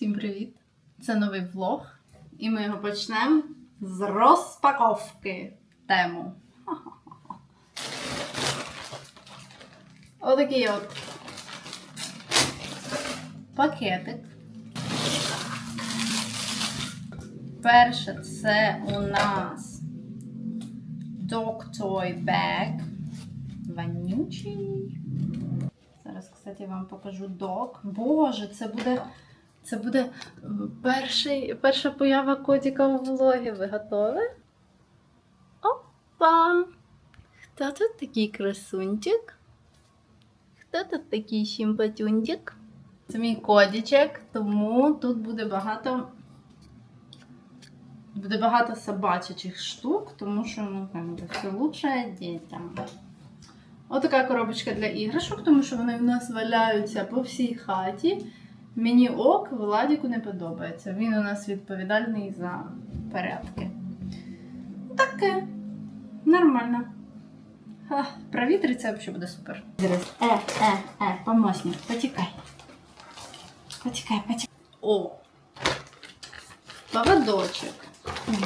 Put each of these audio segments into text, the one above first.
Всім привіт! Це новий влог, і ми його почнемо з розпаковки тему. Отакий от пакетик. Перше це у нас Dog Toy Bag. Вонючий. Зараз, кстати, вам покажу док. Боже, це буде. Це буде е, перший, перша поява котика у влогі. Ви готові? Опа! Хто тут такий красунчик? Хто тут такий симпатюнчик? Це мій кодічок, тому тут буде багато. Буде багато собачачих штук, тому що ну, как бы, все лучше дітям. Отака коробочка для іграшок, тому що вони в нас валяються по всій хаті. Мені ок, Владіку не подобається. Він у нас відповідальний за порядки. Таке. Нормально. Ха, провітриться взагалі буде супер. Е, е, е, помощник, потікай. Потікай, потікай. О! Поводочок.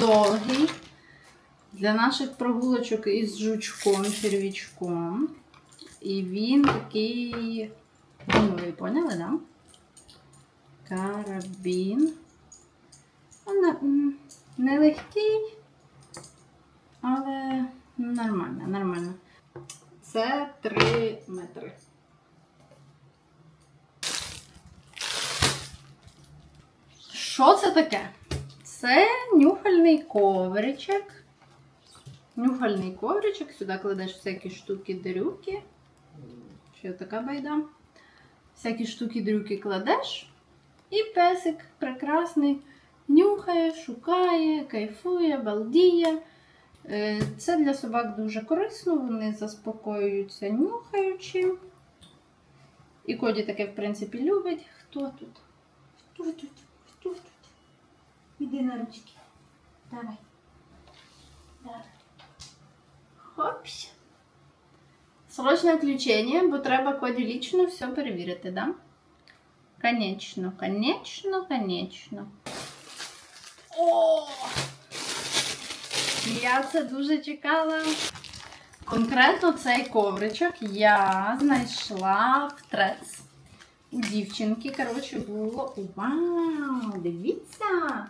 Довгий. Для наших прогулочок із жучком, червячком. І він такий гумовий, поняли, да? Карабін. Он нелегкий, але нормально, нормально. Це 3 метри. Що це таке? Це нюхальний ковричок. Нюхальний ковричок. Сюди кладеш всякі штуки-дрюки. Ще така байда. Всякі штуки-дрюки кладеш. І песик прекрасний нюхає, шукає, кайфує, балдіє. Е, Це для собак дуже корисно, вони заспокоюються нюхаючи. І Коді таке, в принципі, любить. Хто тут? Хто тут? Хто тут? Іди на ручки. Давай. Давай. Хопс. Срочне включення, бо треба Коді лічно все перевірити, да? Конечно, конечно, конечно. О! Я це дуже чекала. Конкретно цей ковричок я знайшла в трец. У дівчинки, коротше, було. Вау! Дивіться!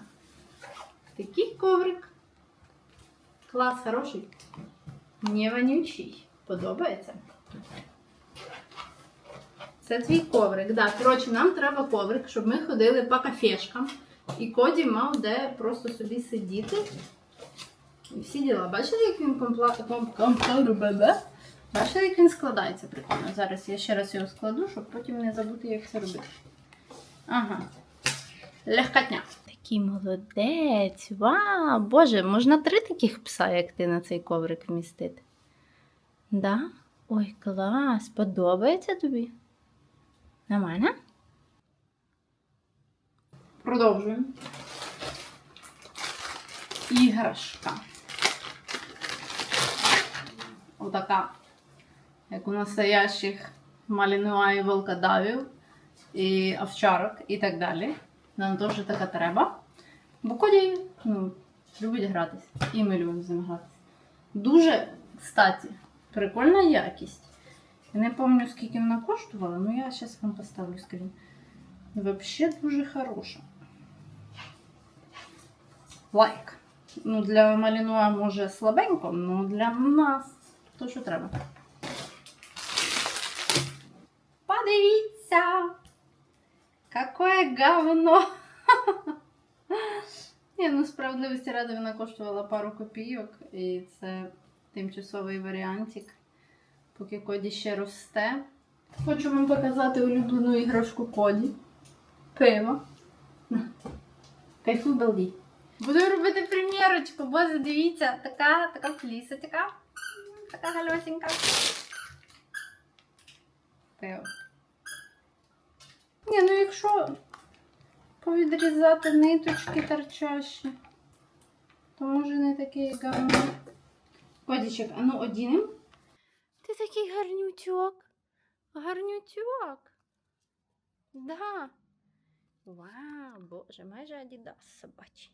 Такий коврик. Клас хороший. Не вонючий. Подобається? Це твій коврик. Да. Коротше, нам треба коврик, щоб ми ходили по кафешкам. І Коді мав де просто собі сидіти. І всі діла. Бачили, як він компла... комп... комп... Бачили, як він складається прикольно. Зараз я ще раз його складу, щоб потім не забути, як це робити. Ага. Легкотня. Такий молодець. Вау! Боже, можна три таких пса, як ти на цей коврик вмістити. Да? Ой, клас! Подобається тобі? Нормально? Продовжуємо. Іграшка. Отака. Як у настоящих малінуа і волкодавів, і овчарок, і так далі. Нам теж така треба. Бо Коді ну, любить гратись. І ми любимо з ним гратись. Дуже, кстати, прикольна якість. Я не пам'ятаю, скільки вона коштувала, але я зараз вам поставлю скрін. Взагалі дуже хороша. Лайк. Ну, для Малінуа може слабенько, але для нас то, що треба. Подивіться! Какое говно! Ні, ну справедливості ради вона коштувала пару копійок, і це тимчасовий варіантик, поки Коді ще росте. Хочу вам показати улюблену іграшку Коді. Пиво. На. Кайфуй балді. Буду робити примірочку, бо дивіться, така, така фліса, така, така. Пиво. Ні, ну якщо повідрізати ниточки торчащі, то може не такий гарний. Кодічок, а ну одінем. Такий гарнючок. Гарнючок. Да. Вау, Боже, майже Адідас собачий.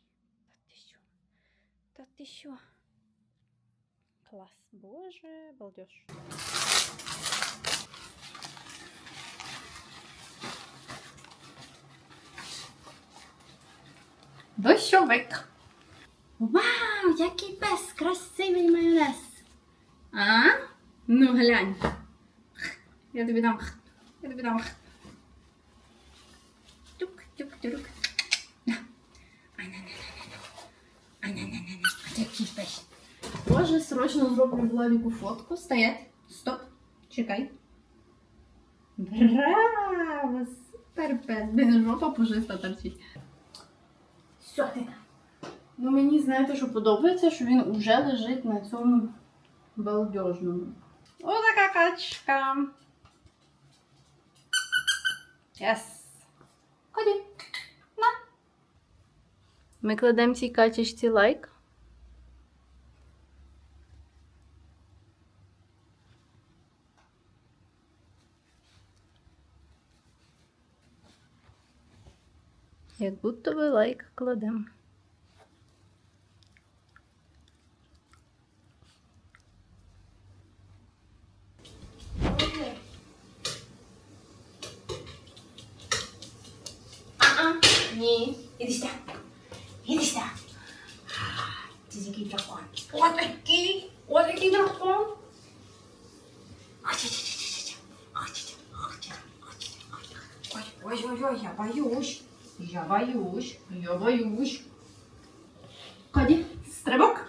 Та ти що? Та ти що? Клас. Боже, балдеж. Дощовик. Вау, який пес, красивий майонез. А? Ну глянь. Я тобі дам. Я тобі дам. Тук, тук, тук. Який пес. Боже, срочно зроблю Владику фотку. Стоять. Стоп. Чекай. Браво! Супер пес. Жопа пушиста торчить. Що? Ну, мені знаєте, що подобається, що він уже лежить на цьому балдежному. О, така качка. Yes. Ході. На. Ми кладемо цій качечці лайк. Як будто ви лайк кладемо. А-а, ні. Іди сюди. Іди сюди. Це який дракон. Отакий. Отакий дракон. Ой-ой-ой, я боюсь. Я боюсь. Я боюсь. Коді, стрибок.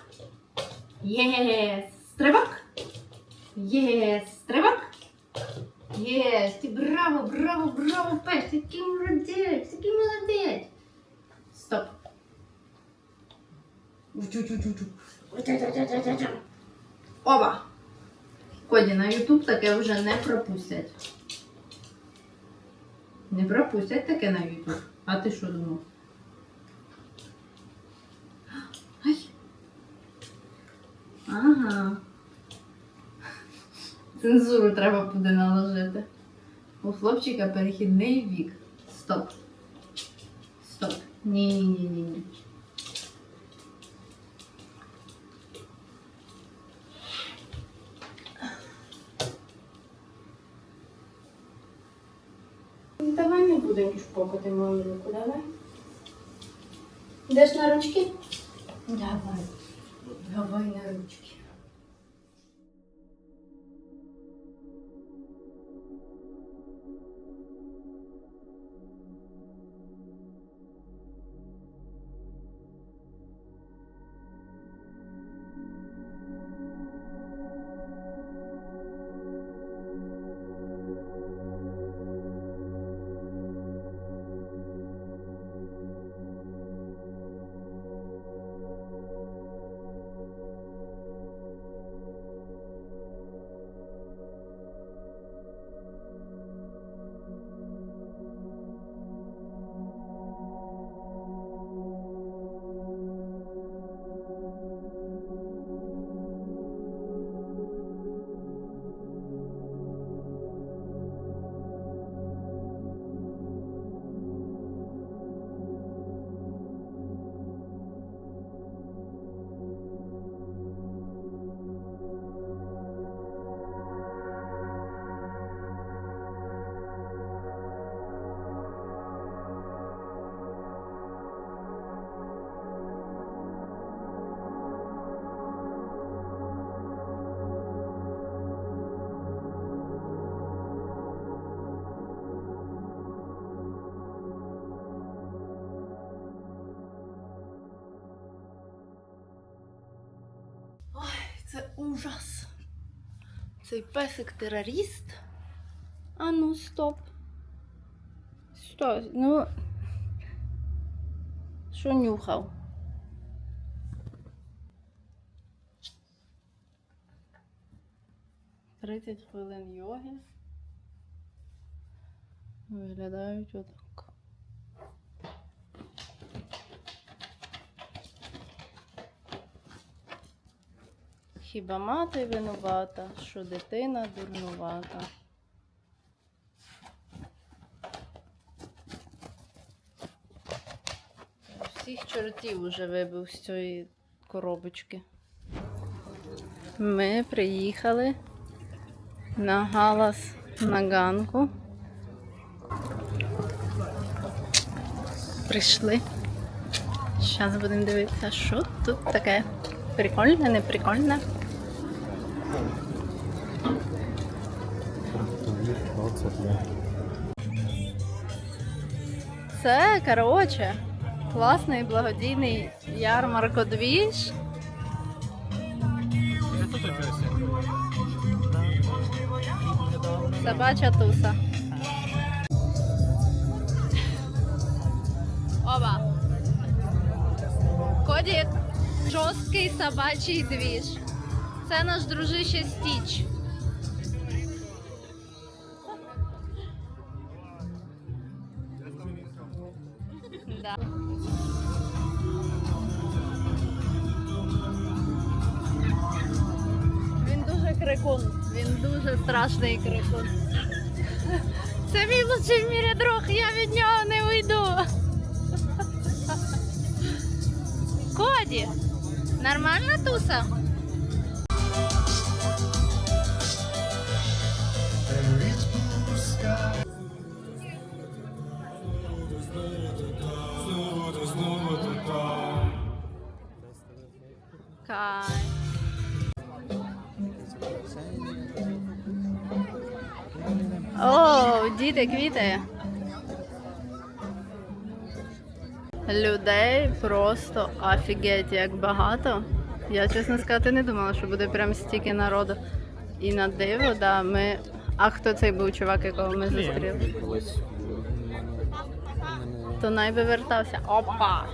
Єс, стрибок. Єс, стрибок. Єс, ти браво, браво, браво, пес, який молодець, який молодець. Стоп. Чу-чу-чу-чу. Оба. Коді, на YouTube таке вже не пропустять. Не пропустять таке на YouTube. А ти що думав? Ай. Ага. Цензуру треба буде наложити. У хлопчика перехідний вік. Стоп. Стоп. Ні-ні-ні-ні. Давай не будемо шпокати мою руку, давай. Йдеш на ручки? Давай. Давай на ручки. Цей песик терорист. А ну, стоп. Що? Ну. Що нюхав? Тридцять хвилин йоги. Виглядають отак. Хіба мати винувата, що дитина дурнувата? Всіх чортів уже вибив з цієї коробочки. Ми приїхали на галас на ганку. Прийшли. Зараз будемо дивитися, що тут таке. Прикольне, не прикольне. Це, коротше, класний благодійний ярмаркодвіж. Собача туса. Оба. Кодік. Жорсткий собачий двіж. Це наш дружище Стіч. Страшний крикун. Це мій лучший в мірі друг, я від нього не уйду. Коді, нормальна туса? О, діти, квіти. Людей просто офігеть, як багато. Я, чесно сказати, не думала, що буде прям стільки народу. І на диво, да, ми. А хто цей був чувак, якого ми зустріли? То найби вертався. Опа!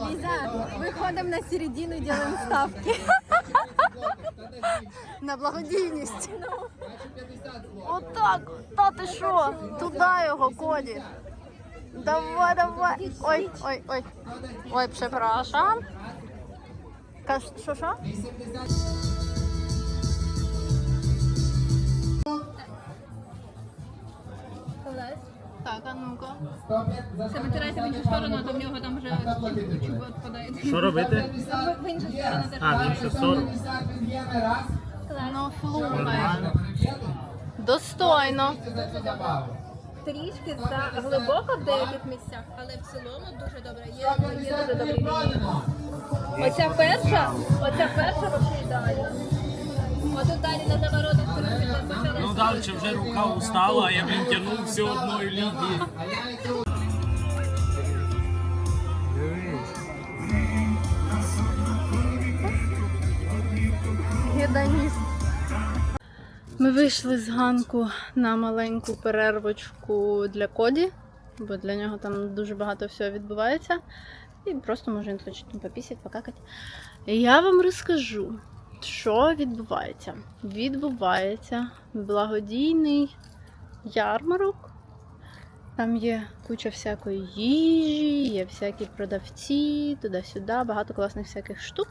Лиза, выходим на середину и делаем ставки. На благодійність. Отак, та ти що? Туди його, Коді. Давай, давай. Ой, ой, ой. Ой, прzepraszam. Каш, що, що? Так, а ну-ка. Це витирайте в іншу сторону, а то в нього там вже чубо відпадає. Що робити? В іншу сторону теж. А, більше 40. Ну, слухай. Достойно. Трішки за глибоко в деяких місцях, але в цілому дуже добре. Є, є дуже добрі лінії. Оця перша, оця перша вообще ідеальна. Отут далі на заворотах трохи. Ну далі вже рука устала, а я блін тягнув все одної лінії. Геданіст. Ми вийшли з ганку на маленьку перервочку для коді, бо для нього там дуже багато всього відбувається. І просто може він хоче там попісять, покакати. Я вам розкажу, що відбувається. Відбувається благодійний ярмарок. Там є куча всякої їжі, є всякі продавці, туди-сюди, багато класних всяких штук.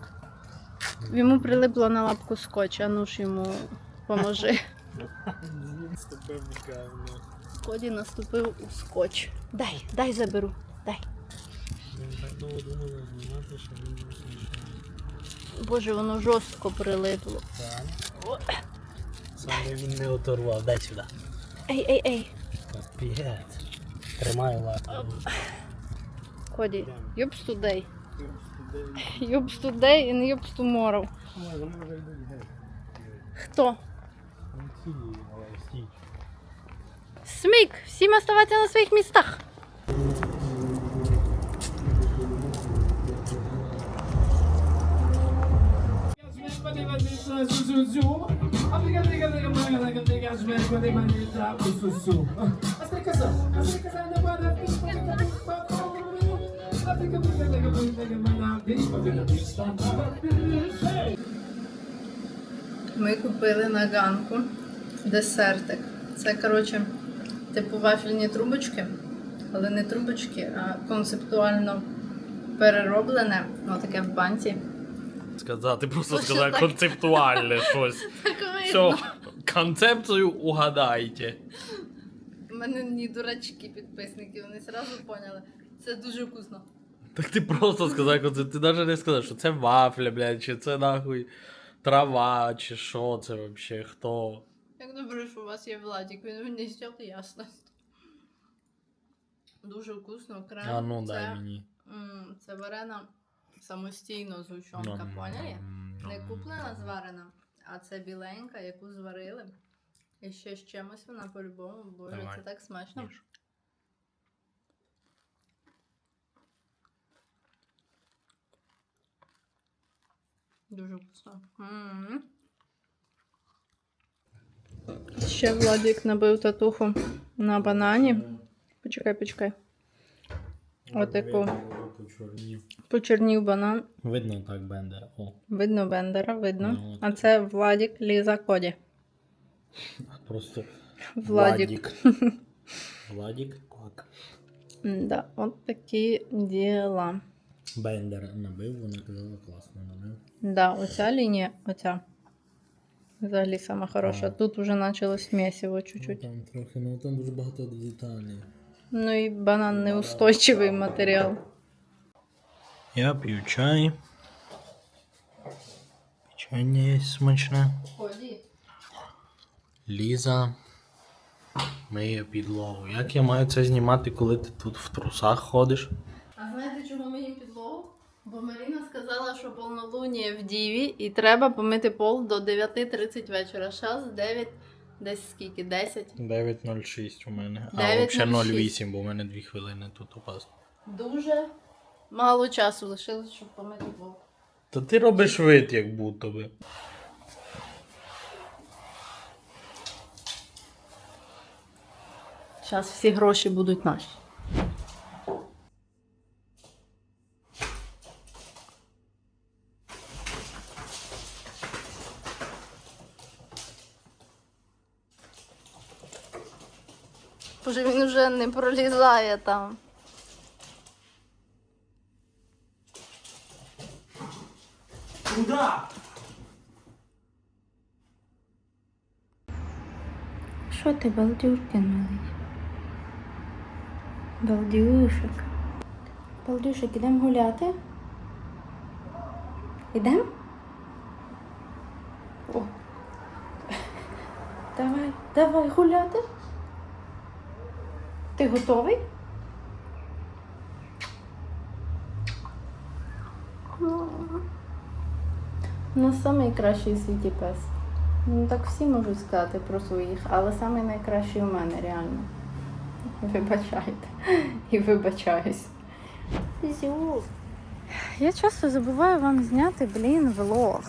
Йому прилипло на лапку скотч, а ну ж йому поможи. Коді наступив у скотч. Дай, дай заберу. Дай. Боже, воно жорстко прилипло. Саме він не оторвав, дай сюди. Ей, ей, ей. Капець. Тримай лапу. Коді, юбс тудей. Юбс тудей і не юбс туморов. Хто? Смік! Всім оставатися на своїх містах. Ми купили на ганку десертик. Це, коротше, типу вафельні трубочки, але не трубочки, а концептуально перероблене, ну таке в банці. Сказати, просто що сказати так? концептуальне щось. Так видно. Все, концепцію угадайте. У мене не дурачки підписники, вони одразу поняли. Це дуже вкусно. Так ти просто сказав, як. Ти навіть не сказав, що це вафля, блядь, чи це нахуй трава, чи що це взагалі, хто. Як добре, що у вас є Владик, він зняв ясність. Дуже вкусно, крем. А ну це, дай мені. це варена самостійно згущенка, поняли? Не куплена зварена, а це біленька, яку зварили. І ще з чимось вона по-любому, боже, Давай. це так смачно. Їж. Дуже вкусно. М. Ще Владик набив татуху на банані. Почекай, почекай. Отаку. Почернів банан. Видно так, Бендер. О, Видно Бендера, видно. Ну, от. А це Владик Ліза Коді. просто Владик. Владик, так. Да, от такі діла. Бендер набив, вона казала класно набив. Да, оця лінія, оця. Взагалі сама хороша. А. Тут вже почалось місиво Ну, чуть-чуть. там трохи, ну там дуже багато деталей. Ну і банан неустойчивий матеріал. Я п'ю чай. Печення є смачне. Ліза миє підлогу. Як я маю це знімати, коли ти тут в трусах ходиш? А знаєте, чого ми їм підлогу? Бо Маріна сказала, що повнолуння в Діві і треба помити пол до 9.30 вечора. Зараз 9, десь скільки? 10. 9.06 у мене. А 9:06. взагалі 0.8, бо у мене 2 хвилини тут опасно. Дуже мало часу лишилось, щоб помити пол. Та ти робиш вид, як будто би. Зараз всі гроші будуть наші. Боже, він вже не пролізає там. Куда? Що ти, балдюшкин малий? Балдюшик. Балдюшик, ідемо гуляти? Ідемо? О. Давай, давай гуляти. Ти готовий? Ну, найкращий у світі пес. Ну так всі можуть сказати про своїх, але найкращий у мене реально. Вибачайте. І вибачаюсь. Зю. Я часто забуваю вам зняти, блін, влог.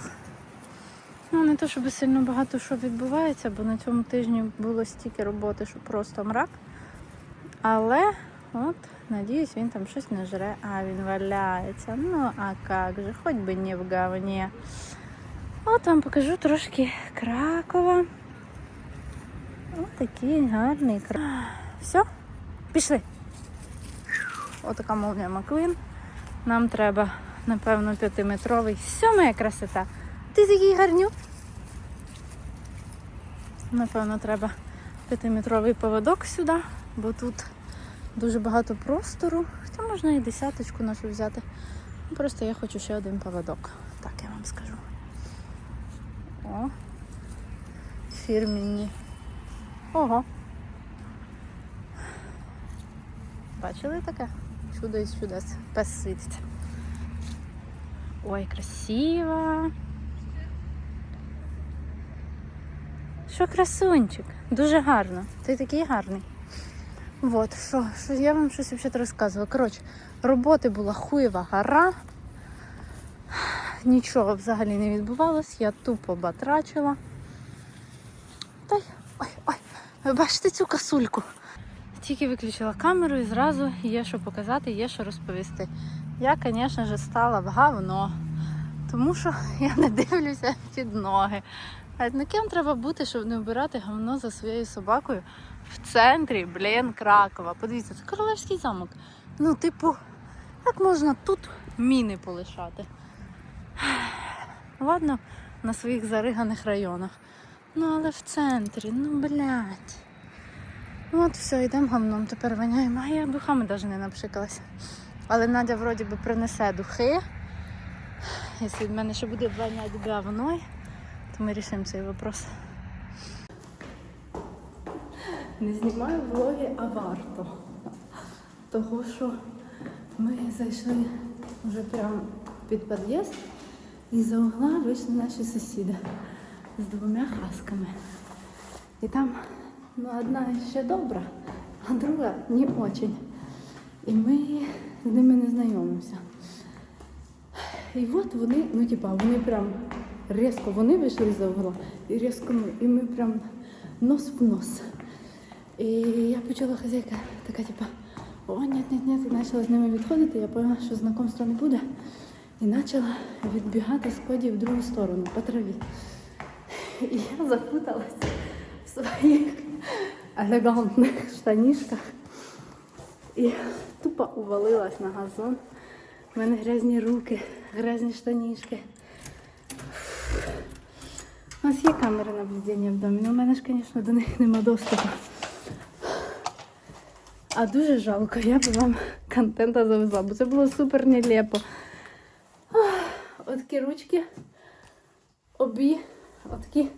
Ну, не то, щоб сильно багато що відбувається, бо на цьому тижні було стільки роботи, що просто мрак. Але от, надіюсь, він там щось не жре, а він валяється. Ну, а як же, хоч би не в говні. От вам покажу трошки Кракова. Ось такий гарний Краков. Все, пішли. Отака молния Маквін. Нам треба, напевно, п'ятиметровий. Все, моя красота. Ти такий гарнюк. Напевно, треба п'ятиметровий поводок сюди, бо тут дуже багато простору. Хоча можна і десяточку нашу взяти. Просто я хочу ще один поводок. Так я вам скажу. О. Фірмінні. Ого. Бачили таке? Чудо із чудес. Пес світить. Ой, красиво. Що красунчик? Дуже гарно. Ти такий гарний. Вот, що, що я вам щось взагалі розказувала. Коротше, роботи була хуєва гора. Нічого взагалі не відбувалось, я тупо батрачила. Та ой, ой, ви бачите цю касульку? Тільки виключила камеру і зразу є що показати, є що розповісти. Я, звісно ж, стала в говно, тому що я не дивлюся під ноги. А ким треба бути, щоб не вбирати говно за своєю собакою в центрі, блін, Кракова. Подивіться, це королевський замок. Ну, типу, як можна тут міни полишати? Ладно, на своїх зариганих районах. Ну, але в центрі, ну блядь. От все, йдемо гамном, тепер воняємо. А я духами навіть не напшикалася. Але Надя вроді би принесе духи. Якщо від мене ще буде воняти говною, то ми рішимо цей вопрос. Не знімаю влоги, а варто. Того, що ми зайшли вже прямо під під'їзд і за угла вийшли наші сусіди з двома хасками. І там ну, одна ще добра, а друга не очень. І ми з ними не знайомимося. І от вони, ну типа, вони прям різко вони вийшли за угла і різко ми. І ми прям нос в нос. І я почула хазяйка така, типа, о, ні, ні, ні, почала з ними відходити. Я поняла, що знайомства не буде. І почала відбігати з коді в другу сторону, по траві. І я запуталась в своїх елегантних штанішках і тупо увалилась на газон. У мене грязні руки, грязні штанішки. У нас є камери наблюдення в домі, але у мене ж, звісно, до них нема доступу. А дуже жалко, я б вам контента завезла, бо це було супер нелепо. Отакі ручки, обі, отакі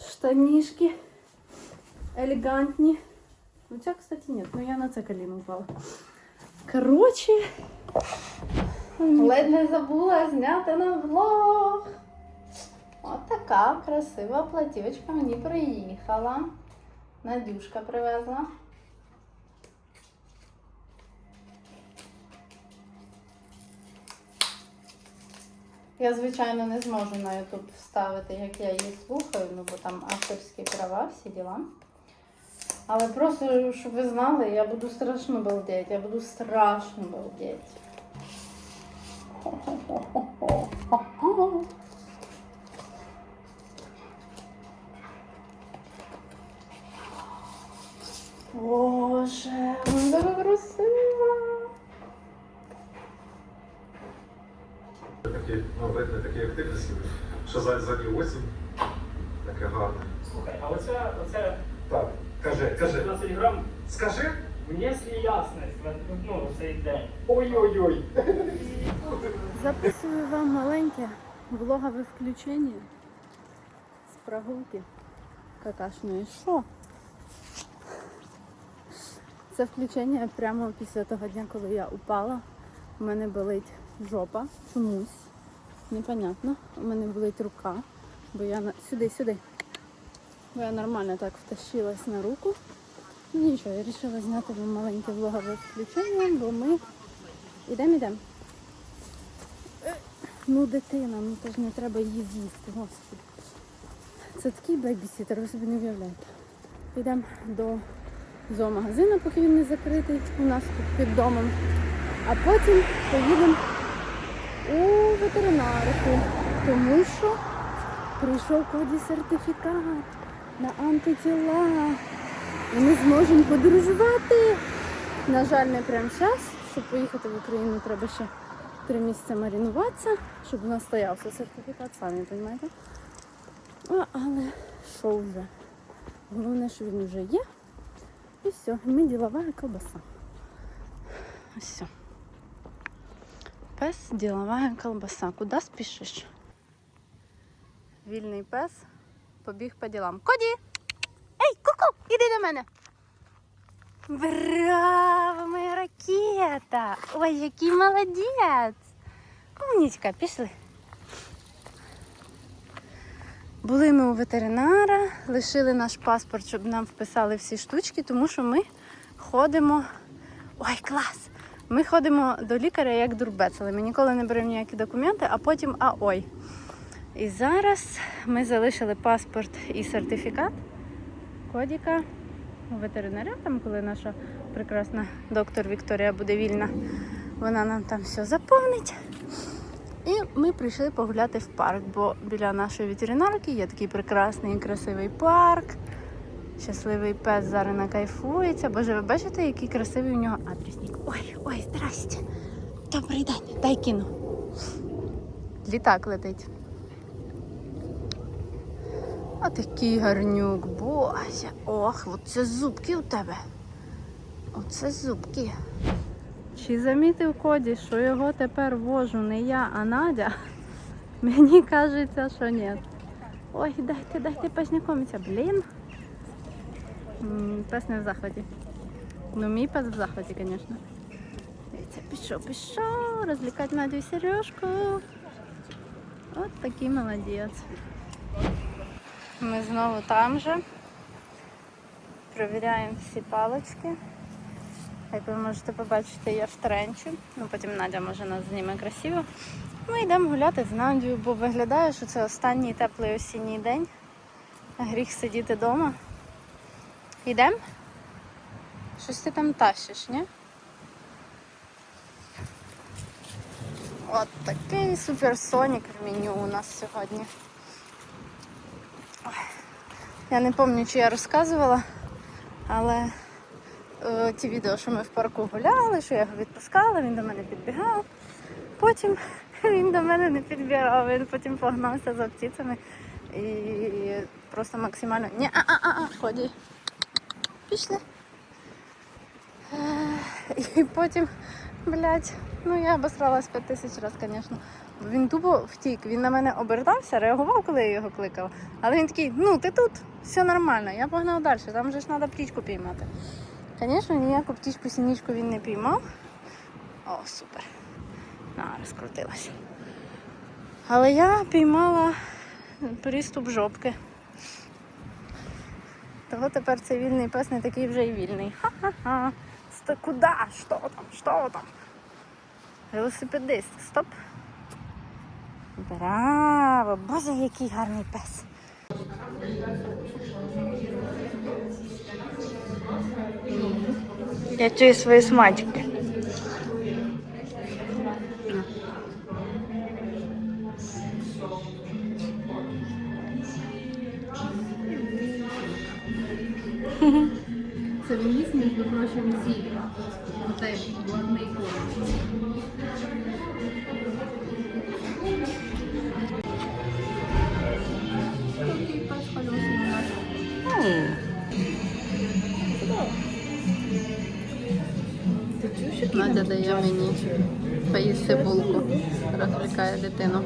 штанішки, елегантні. Ну ця, кстати, нет, ну я на це коліно впала. Коротше, ледь не забула зняти на влог. От така красива платівочка мені приїхала. Надюшка привезла. Я, звичайно, не зможу на YouTube вставити, як я її слухаю, ну бо там авторські права, всі діла. Але просто, щоб ви знали, я буду страшно балдеть, я буду страшно балдеть. Боже, вона красива. Такі, ну, видно, такі активності, що за, за ній осінь. Таке гарне. Слухай, а оце, оце Так, кажи, кажи. 15 грам, Скажи. якщо ясність, ну, цей день. Ой-ой-ой. Записую вам маленьке влогове включення з прогулки какашної. Що? Це включення прямо після того дня, коли я упала. У мене болить жопа чомусь. Непонятно. У мене болить рука, бо я на... сюди, сюди. Бо я нормально так втащилась на руку. Ну нічого, я вирішила зняти вам маленьке влогове включення, бо ми йдемо, йдемо. Ну, дитина, ну то ж не треба її з'їсти, господи. Це такий бейбісітер, ви собі не уявляєте. Йдемо до зоомагазину, поки він не закритий у нас тут під домом. А потім поїдемо у ветеринарку, тому що прийшов коді сертифікат на антитіла. І ми зможемо подорожувати. На жаль, не прямо зараз. Щоб поїхати в Україну, треба ще три місяці маринуватися, щоб у нас стоявся сертифікат, самі розумієте. Але що вже? Головне, що він вже є. І все, ми ділова колбаса. Ось все. Пес ділова колбаса. Куди спішиш? Вільний пес побіг по ділам. Коді! Ей, ку-ку, іди до мене. Браво, моя ракета! Ой, який молодець! Умнічка, пішли. Були ми у ветеринара, лишили наш паспорт, щоб нам вписали всі штучки, тому що ми ходимо. Ой, клас! Ми ходимо до лікаря як дурбецели. Ми ніколи не беремо ніякі документи, а потім а ой. І зараз ми залишили паспорт і сертифікат Кодіка у ветеринаря, там, коли наша прекрасна доктор Вікторія буде вільна, вона нам там все заповнить. І ми прийшли погуляти в парк, бо біля нашої ветеринарки є такий прекрасний і красивий парк. Щасливий пес зараз накайфується. Боже, ви бачите, який красивий у нього адресник. Ой, ой, здрасте. Добрий день, дай кину. Літак летить. А такий гарнюк, боже. Ох, оце зубки у тебе. Оце зубки. Чи замітив Коді, що його тепер вожу не я, а Надя? Мені кажеться, що ні. Ой, дайте, дайте познайомитися, блін. Пес не в захваті. Ну, мій пес в захваті, звісно. Дивіться, пішов, пішов, розлікати Надю і Сережку. От такий молодець. Ми знову там же. Провіряємо всі палочки. Як ви можете побачити, я в тренчі. Ну, потім Надя може нас зніме красиво. Ми йдемо гуляти з Надією, бо виглядає, що це останній теплий осінній день. Гріх сидіти вдома. Йдемо? Щось ти там тащиш, ні? От такий суперсонік в меню у нас сьогодні. Я не пам'ятаю, чи я розказувала, але е, ті відео, що ми в парку гуляли, що я його відпускала, він до мене підбігав. Потім він до мене не підбігав, він потім погнався за птицями і просто максимально. Ні, а, а, а, а, ході. Пішли. Е, І потім, блядь, ну я обосралась 5 тисяч разів, звісно. Він тупо втік, він на мене обертався, реагував, коли я його кликала. Але він такий, ну ти тут, все нормально, я погнав далі, там же ж треба птічку піймати. Звісно, ніяку птічку сінічку він не піймав. О, супер. На, розкрутилася. Але я піймала приступ жопки. Того тепер цей вільний пес не такий вже й вільний. Ха-ха-ха. Куди? Що там? Що там? Велосипедист. Стоп. Браво! Боже, який гарний пес. Я чую свої смачки. Це він їсть, між прочим, ці. Оцей блатний корм. Надя дає мені поїсти булку. Розвлікає дитину.